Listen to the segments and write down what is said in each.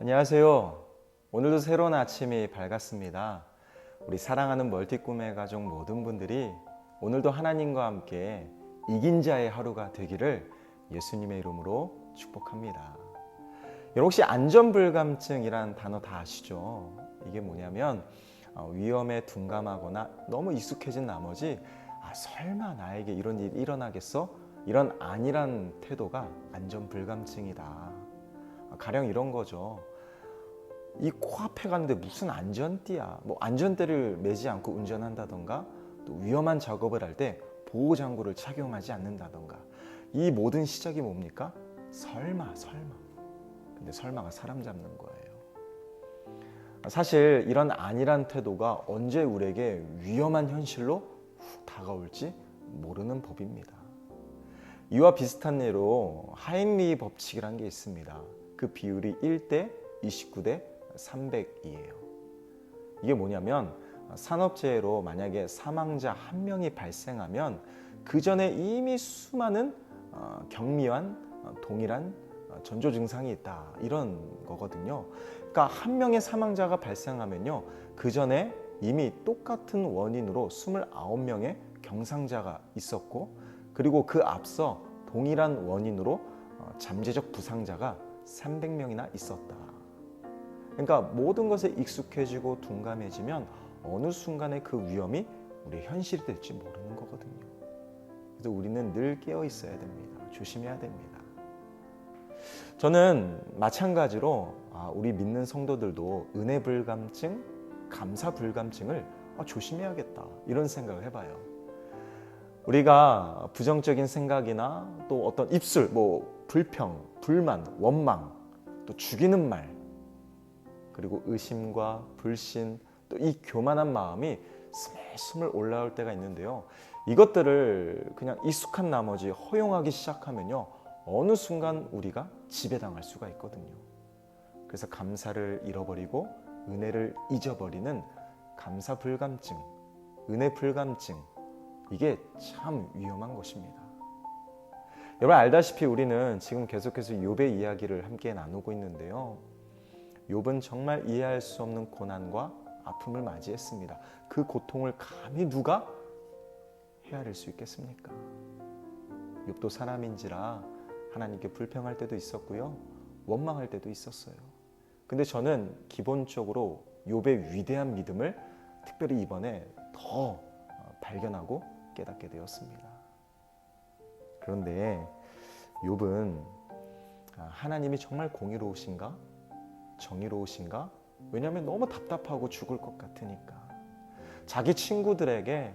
안녕하세요. 오늘도 새로운 아침이 밝았습니다. 우리 사랑하는 멀티 꿈의 가족 모든 분들이 오늘도 하나님과 함께 이긴 자의 하루가 되기를 예수님의 이름으로 축복합니다. 여러분 혹시 안전불감증이란 단어 다 아시죠? 이게 뭐냐면 어, 위험에 둔감하거나 너무 익숙해진 나머지 아, 설마 나에게 이런 일이 일어나겠어? 이런 아니란 태도가 안전 불감증이다. 아, 가령 이런 거죠. 이 코앞에 가는데 무슨 안전띠야? 뭐 안전대를 매지 않고 운전한다던가 또 위험한 작업을 할 때 보호 장구를 착용하지 않는다던가 이 모든 시작이 뭡니까? 설마 설마. 근데 설마가 사람 잡는 거예요. 사실 이런 안일한 태도가 언제 우리에게 위험한 현실로 훅 다가올지 모르는 법입니다. 이와 비슷한 예로 하인리 법칙이라는 게 있습니다. 그 비율이 1대 29대 300이에요. 이게 뭐냐면 산업재해로 만약에 사망자 한 명이 발생하면 그 전에 이미 수많은 어, 경미한 어, 동일한 어, 전조 증상이 있다 이런 거거든요. 그러니까 한 명의 사망자가 발생하면요 그 전에 이미 똑같은 원인으로 29명의 경상자가 있었고 그리고 그 앞서 동일한 원인으로 잠재적 부상자가 300명이나 있었다. 그러니까 모든 것에 익숙해지고 둔감해지면 어느 순간에 그 위험이 우리의 현실이 될지 모르는 거거든요. 그래서 우리는 늘 깨어 있어야 됩니다. 조심해야 됩니다. 저는 마찬가지로 아, 우리 믿는 성도들도 은혜 불감증, 감사 불감증을 아, 조심해야겠다 이런 생각을 해봐요. 우리가 부정적인 생각이나 또 어떤 입술, 뭐 불평, 불만, 원망, 또 죽이는 말, 그리고 의심과 불신, 또 이 교만한 마음이 스물스물 올라올 때가 있는데요. 이것들을 그냥 익숙한 나머지 허용하기 시작하면요. 어느 순간 우리가 지배당할 수가 있거든요. 그래서 감사를 잃어버리고 은혜를 잊어버리는 감사 불감증, 은혜 불감증, 이게 참 위험한 것입니다. 여러분 알다시피 우리는 지금 계속해서 욥의 이야기를 함께 나누고 있는데요. 욥은 정말 이해할 수 없는 고난과 아픔을 맞이했습니다. 그 고통을 감히 누가 헤아릴 수 있겠습니까? 욥도 사람인지라 하나님께 불평할 때도 있었고요. 원망할 때도 있었어요. 근데 저는 기본적으로 욥의 위대한 믿음을 특별히 이번에 더 발견하고 깨닫게 되었습니다. 그런데 욥은 하나님이 정말 공의로우신가? 정의로우신가? 왜냐하면 너무 답답하고 죽을 것 같으니까. 자기 친구들에게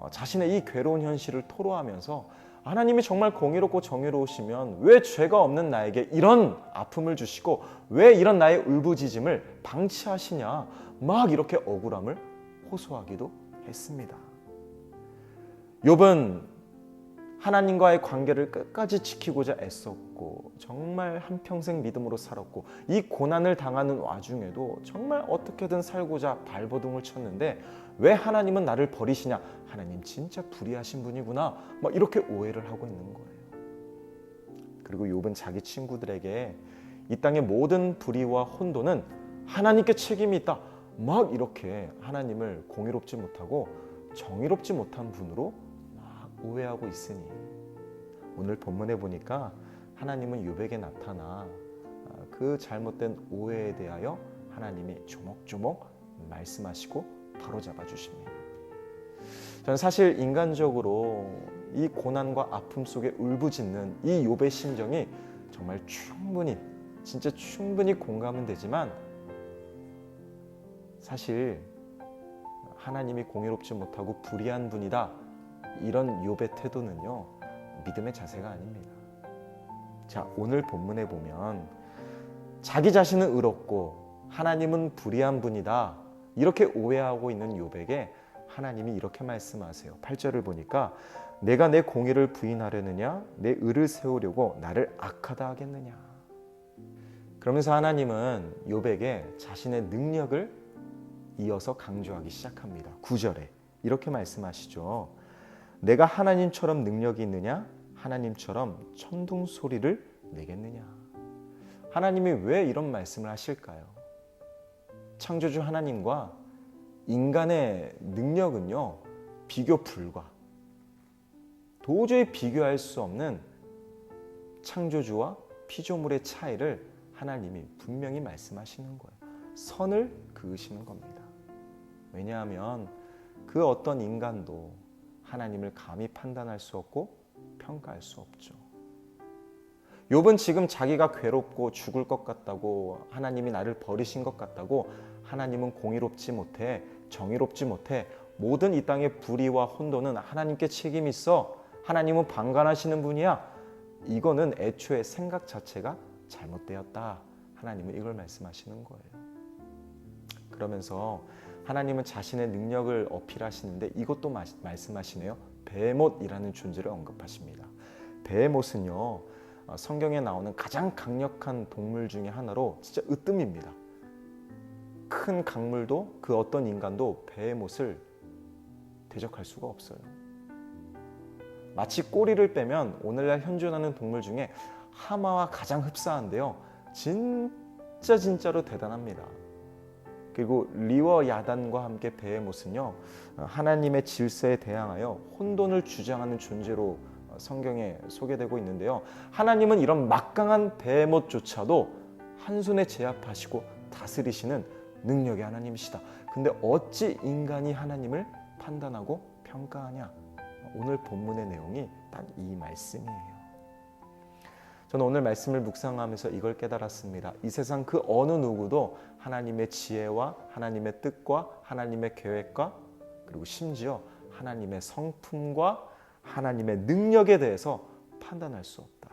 어, 자신의 이 괴로운 현실을 토로하면서 하나님이 정말 공의롭고 정의로우시면 왜 죄가 없는 나에게 이런 아픔을 주시고 왜 이런 나의 울부짖음을 방치하시냐 막 이렇게 억울함을 호소하기도 했습니다. 욥은 하나님과의 관계를 끝까지 지키고자 애썼고 정말 한평생 믿음으로 살았고 이 고난을 당하는 와중에도 정말 어떻게든 살고자 발버둥을 쳤는데 왜 하나님은 나를 버리시냐? 하나님 진짜 불의하신 분이구나. 막 이렇게 오해를 하고 있는 거예요. 그리고 욥은 자기 친구들에게 이 땅의 모든 불의와 혼돈은 하나님께 책임이 있다. 막 이렇게 하나님을 공의롭지 못하고 정의롭지 못한 분으로 오해하고 있으니 오늘 본문에 보니까 하나님은 유백에 나타나 아, 그 잘못된 오해에 대하여 하나님이 조목조목 말씀하시고 바로잡아 주십니다. 저는 사실 인간적으로 이 고난과 아픔 속에 울부짖는 이 욥의 심정이 정말 충분히 진짜 충분히 공감은 되지만 사실 하나님이 공의롭지 못하고 불의한 분이다 이런 욥의 태도는요 믿음의 자세가 아닙니다. 자 오늘 본문에 보면 자기 자신은 의롭고 하나님은 불의한 분이다 이렇게 오해하고 있는 욥에게 하나님이 이렇게 말씀하세요. 8절을 보니까 내가 내 공의를 부인하려느냐 내 의를 세우려고 나를 악하다 하겠느냐 그러면서 하나님은 욥에게 자신의 능력을 이어서 강조하기 시작합니다. 9절에 이렇게 말씀하시죠. 내가 하나님처럼 능력이 있느냐? 하나님처럼 천둥 소리를 내겠느냐? 하나님이 왜 이런 말씀을 하실까요? 창조주 하나님과 인간의 능력은요, 비교 불가. 도저히 비교할 수 없는 창조주와 피조물의 차이를 하나님이 분명히 말씀하시는 거예요. 선을 그으시는 겁니다. 왜냐하면 그 어떤 인간도 하나님을 감히 판단할 수 없고 평가할 수 없죠. 욥은 지금 자기가 괴롭고 죽을 것 같다고 하나님이 나를 버리신 것 같다고 하나님은 공의롭지 못해 정의롭지 못해 모든 이 땅의 불의와 혼돈은 하나님께 책임이 있어 하나님은 방관하시는 분이야. 이거는 애초에 생각 자체가 잘못되었다. 하나님은 이걸 말씀하시는 거예요. 그러면서 하나님은 자신의 능력을 어필하시는데 이것도 마- 말씀하시네요 베못이라는 존재를 언급하십니다 베못은요 어, 성경에 나오는 가장 강력한 동물 중에 하나로 진짜 으뜸입니다. 큰 강물도 그 어떤 인간도 배의 못을 대적할 수가 없어요. 마치 꼬리를 빼면 오늘날 현존하는 동물 중에 하마와 가장 흡사한데요. 진짜 진짜로 대단합니다. 그리고 리워 야단과 함께 배의 못은요 하나님의 질서에 대항하여 혼돈을 주장하는 존재로 어, 성경에 소개되고 있는데요. 하나님은 이런 막강한 베못조차도 한 손에 제압하시고 다스리시는 능력의 하나님이시다. 근데 어찌 인간이 하나님을 판단하고 평가하냐? 오늘 본문의 내용이 딱 이 말씀이에요. 저는 오늘 말씀을 묵상하면서 이걸 깨달았습니다. 이 세상 그 어느 누구도 하나님의 지혜와 하나님의 뜻과 하나님의 계획과 그리고 심지어 하나님의 성품과 하나님의 능력에 대해서 판단할 수 없다.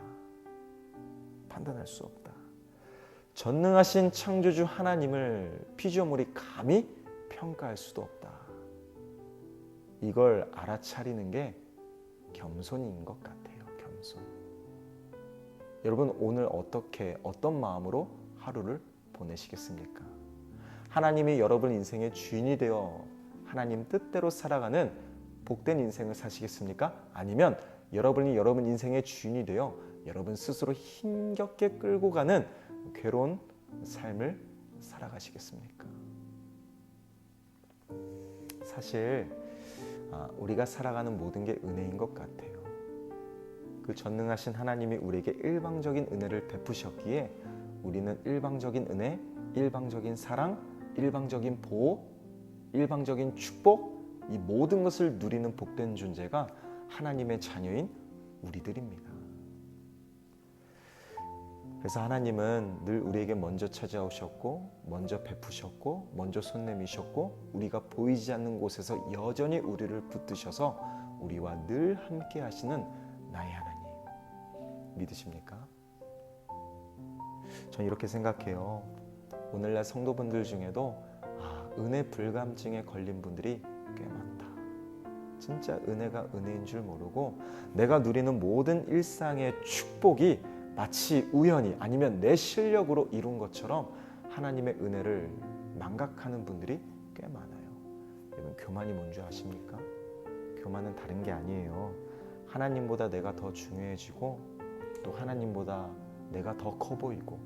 판단할 수 없다. 전능하신 창조주 하나님을 피조물이 감히 평가할 수도 없다. 이걸 알아차리는 게 겸손인 것 같아요. 겸손. 여러분 오늘 어떻게 어떤 마음으로 하루를 보내시겠습니까? 하나님이 여러분 인생의 주인이 되어 하나님 뜻대로 살아가는 복된 인생을 사시겠습니까? 아니면 여러분이 여러분 인생의 주인이 되어 여러분 스스로 힘겹게 끌고 가는 괴로운 삶을 살아가시겠습니까? 사실 아, 우리가 살아가는 모든 게 은혜인 것 같아요. 그 전능하신 하나님이 우리에게 일방적인 은혜를 베푸셨기에 우리는 일방적인 은혜, 일방적인 사랑, 일방적인 보호, 일방적인 축복 이 모든 것을 누리는 복된 존재가 하나님의 자녀인 우리들입니다. 그래서 하나님은 늘 우리에게 먼저 찾아오셨고, 먼저 베푸셨고, 먼저 손 내미셨고, 우리가 보이지 않는 곳에서 여전히 우리를 붙드셔서 우리와 늘 함께 하시는 나의 하나님. 믿으십니까? 전 이렇게 생각해요. 오늘날 성도분들 중에도 아, 은혜 불감증에 걸린 분들이 꽤 많다. 진짜 은혜가 은혜인 줄 모르고 내가 누리는 모든 일상의 축복이 마치 우연히 아니면 내 실력으로 이룬 것처럼 하나님의 은혜를 망각하는 분들이 꽤 많아요. 여러분 교만이 뭔지 아십니까? 교만은 다른 게 아니에요. 하나님보다 내가 더 중요해지고 또 하나님보다 내가 더 커 보이고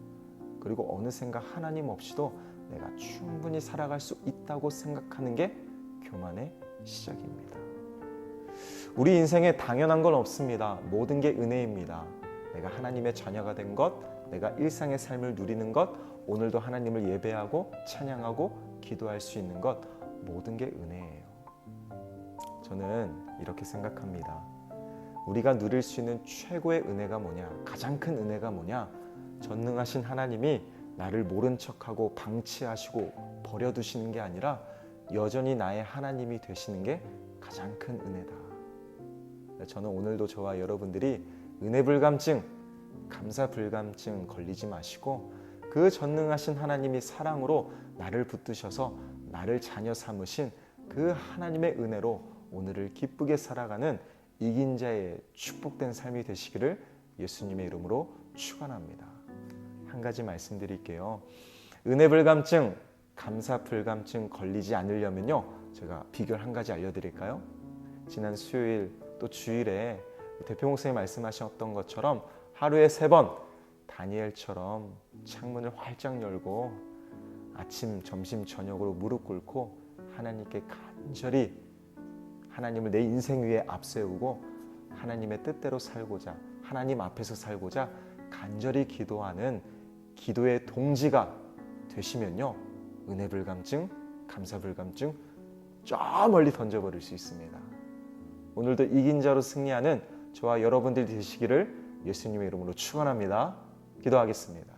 그리고 어느샌가 하나님 없이도 내가 충분히 살아갈 수 있다고 생각하는 게 교만의 시작입니다. 우리 인생에 당연한 건 없습니다. 모든 게 은혜입니다. 내가 하나님의 자녀가 된 것, 내가 일상의 삶을 누리는 것, 오늘도 하나님을 예배하고 찬양하고 기도할 수 있는 것, 모든 게 은혜예요. 저는 이렇게 생각합니다. 우리가 누릴 수 있는 최고의 은혜가 뭐냐? 가장 큰 은혜가 뭐냐? 전능하신 하나님이 나를 모른 척하고 방치하시고 버려두시는 게 아니라 여전히 나의 하나님이 되시는 게 가장 큰 은혜다. 저는 오늘도 저와 여러분들이 은혜 불감증, 감사 불감증 걸리지 마시고 그 전능하신 하나님이 사랑으로 나를 붙드셔서 나를 자녀 삼으신 그 하나님의 은혜로 오늘을 기쁘게 살아가는 이긴 자의 축복된 삶이 되시기를 예수님의 이름으로 축원합니다. 한 가지 말씀드릴게요. 은혜 불감증, 감사 불감증 걸리지 않으려면요. 제가 비결 한 가지 알려드릴까요? 지난 수요일 또 주일에 대표 목사님 말씀하셨던 것처럼 하루에 세 번 다니엘처럼 창문을 활짝 열고 아침, 점심, 저녁으로 무릎 꿇고 하나님께 간절히 하나님을 내 인생 위에 앞세우고 하나님의 뜻대로 살고자 하나님 앞에서 살고자 간절히 기도하는 기도의 동지가 되시면요 은혜 불감증, 감사 불감증 저 멀리 던져버릴 수 있습니다. 오늘도 이긴 자로 승리하는 저와 여러분들 되시기를 예수님의 이름으로 축원합니다. 기도하겠습니다.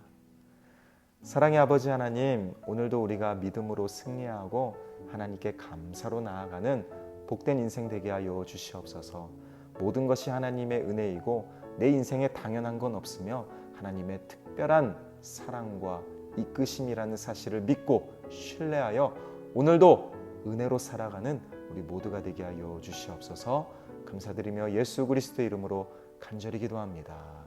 사랑의 아버지 하나님, 오늘도 우리가 믿음으로 승리하고 하나님께 감사로 나아가는 복된 인생 되게 하여 주시옵소서. 모든 것이 하나님의 은혜이고 내 인생에 당연한 건 없으며 하나님의 특별한 사랑과 이끄심이라는 사실을 믿고 신뢰하여 오늘도 은혜로 살아가는 우리 모두가 되게 하여 주시옵소서. 감사드리며 예수 그리스도 의 이름으로 간절히 기도합니다.